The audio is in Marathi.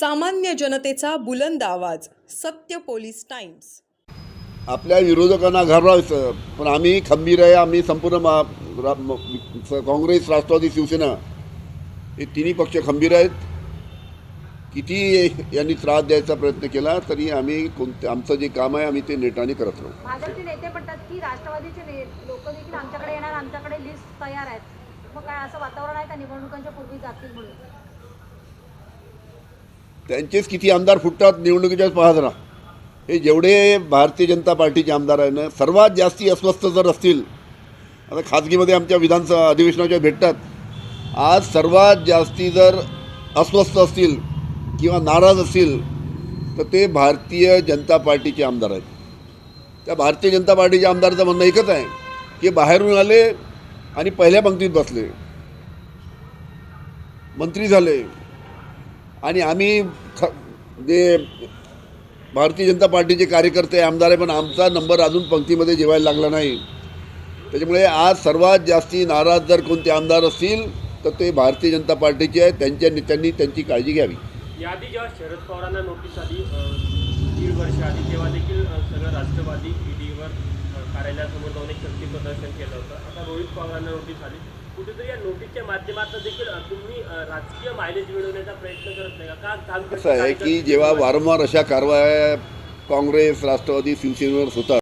सामान्य जनतेचा बुलंद आवाज सत्य पोलीस टाइम्स. आपल्या विरोधकांना घाबरायचं पण आम्ही खंबीर आहे आम्ही संपूर्ण मा रा- म- स- काँग्रेस राष्ट्रवादी शिवसेना हे तिन्ही पक्ष खंबीर आहेत. किती यांनी त्रास द्यायचा प्रयत्न केला तरी आम्ही कोणते आमचं जे काम आहे आम्ही ते नेटाने करत राहू. भाजपचे नेते म्हणतात की राष्ट्रवादीचे लोक देखील आमच्याकडे येणार आमच्याकडे लिस्ट तयार आहेत. मग काय असं वातावरण आहे का निवडणुकांच्या पूर्वी जातील म्हणून? त्यांचेच किती आमदार फुटतात निवडणुकीच्याच पाहत राहा हे जेवढे भारतीय जनता पार्टीचे आमदार आहे ना सर्वात जास्ती अस्वस्थ जर असतील आता खाजगीमध्ये आमच्या विधानसभा अधिवेशनाच्या भेटतात आज सर्वात जास्ती जर अस्वस्थ असतील किंवा नाराज असतील तर ते भारतीय जनता पार्टीचे आमदार आहेत. त्या भारतीय जनता पार्टीच्या आमदारचं म्हणणं एकच आहे की बाहेरून आले आणि पहिल्या पंक्तीत बसले. मंत्री झाले आणि आम्ही ख जे भारतीय जनता पार्टीचे कार्यकर्ते आमदार आहे पण आमचा नंबर अजून पंक्तीमध्ये जेवायला लागला नाही. त्याच्यामुळे आज सर्वात जास्ती नाराज जर कोणते आमदार असतील तर ते भारतीय जनता पार्टीचे आहेत. त्यांच्या नेत्यांनी त्यांची काळजी घ्यावी. याआधी जेव्हा शरद पवारांना नोटीस आली दीड वर्ष आधी तेव्हा देखील सगळं राष्ट्रवादी ईडीवर कार्यालयासमोर जाऊन एक शक्ती प्रदर्शन केलं होतं. आता रोहित पवारांना नोटीस आली. कुठेतरी या नोटीसच्या माध्यमातून देखील तुम्ही राजकीय मायलेज मिळवण्याचा प्रयत्न करत नाही का? का असं आहे की जेव्हा वारंवार अशा कारवाया काँग्रेस राष्ट्रवादी शिवसेनेवर होतात